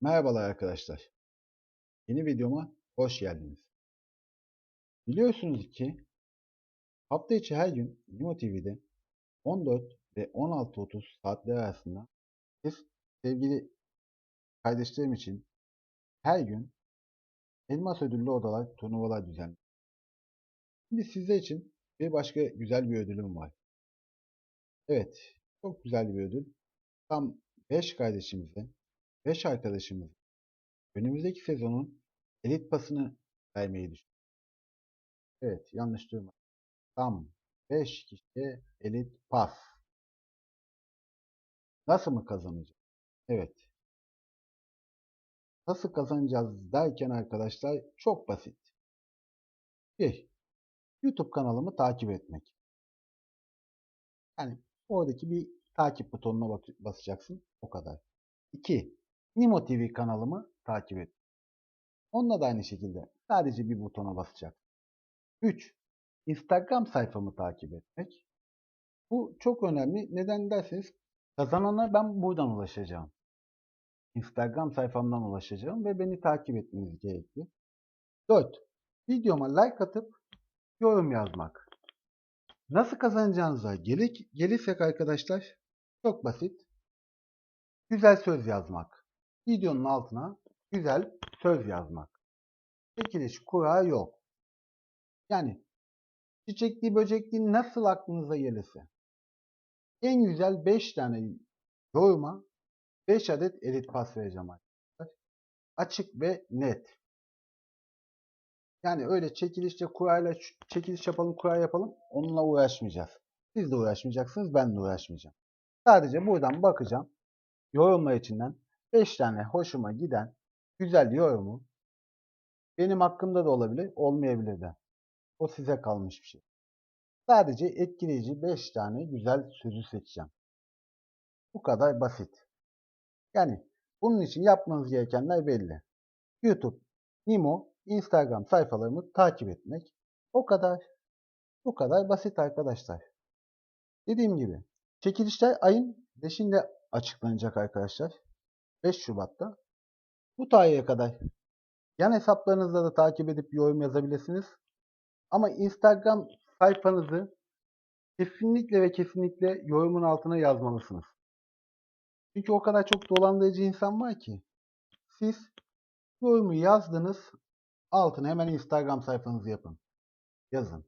Merhabalar arkadaşlar. Yeni videoma hoş geldiniz. Biliyorsunuz ki hafta içi her gün Nimo TV'de 14 ve 16.30 saatler arasında siz sevgili kardeşlerim için her gün elmas ödüllü odalar turnuvalar düzenliyor. Şimdi sizler için bir başka güzel bir ödülüm var. Evet, çok güzel bir ödül. Tam 5 kardeşimize 5 arkadaşımız önümüzdeki sezonun elit pasını vermeyi düşünüyor. Evet yanlış duyma. Tam 5 kişiye elit pas. Nasıl mı kazanacağız? Evet. Nasıl kazanacağız derken arkadaşlar çok basit. 1. YouTube kanalımı takip etmek. Yani oradaki bir takip butonuna basacaksın. O kadar. 2. Nimo TV kanalımı takip et. Onunla da aynı şekilde sadece bir butona basacak. 3. Instagram sayfamı takip etmek. Bu çok önemli. Neden derseniz kazanana ben buradan ulaşacağım. Instagram sayfamdan ulaşacağım ve beni takip etmeniz gerekli. 4. Videoma like atıp yorum yazmak. Nasıl kazanacağınıza gelik, gelirsek arkadaşlar çok basit. Güzel söz yazmak. Videonun altına güzel söz yazmak. Çekiliş kurağı yok. Yani çiçekli böcekli nasıl aklınıza gelirse. En güzel 5 tane yoruma 5 adet elit pas vereceğim arkadaşlar. Açık ve net. Yani öyle çekilişte kurayla çekiliş yapalım, kura yapalım. Onunla uğraşmayacağız. Siz de uğraşmayacaksınız, ben de uğraşmayacağım. Sadece buradan bakacağım. Yorumlar içinden 5 tane hoşuma giden güzel yorumu benim hakkımda da olabilir, olmayabilir de. O size kalmış bir şey. Sadece etkileyici 5 tane güzel sözü seçeceğim. Bu kadar basit. Yani bunun için yapmanız gerekenler belli. YouTube, Nimo, Instagram sayfalarımı takip etmek. O kadar. Bu kadar basit arkadaşlar. Dediğim gibi çekilişler ayın 5'inde açıklanacak arkadaşlar. 5 Şubat'ta. Bu tarihe kadar yan hesaplarınızda da takip edip yorum yazabilirsiniz. Ama Instagram sayfanızı kesinlikle ve kesinlikle yorumun altına yazmalısınız. Çünkü o kadar çok dolandırıcı insan var ki siz yorumu yazdınız altına hemen Instagram sayfanızı yapın. Yazın.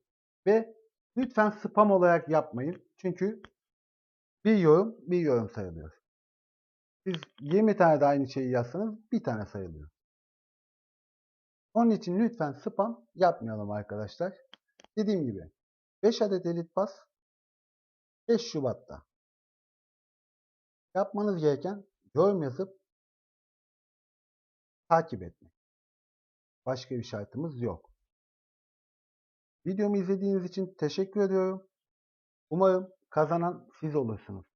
Ve lütfen spam olarak yapmayın. Çünkü bir yorum bir yorum sayılıyor. Siz 20 tane de aynı şeyi yazsanız bir tane sayılıyor. Onun için lütfen spam yapmayalım arkadaşlar. Dediğim gibi 5 adet elit pas 5 Şubat'ta. Yapmanız gereken yorum yazıp takip etmek. Başka bir şartımız yok. Videomu izlediğiniz için teşekkür ediyorum. Umarım kazanan siz olursunuz.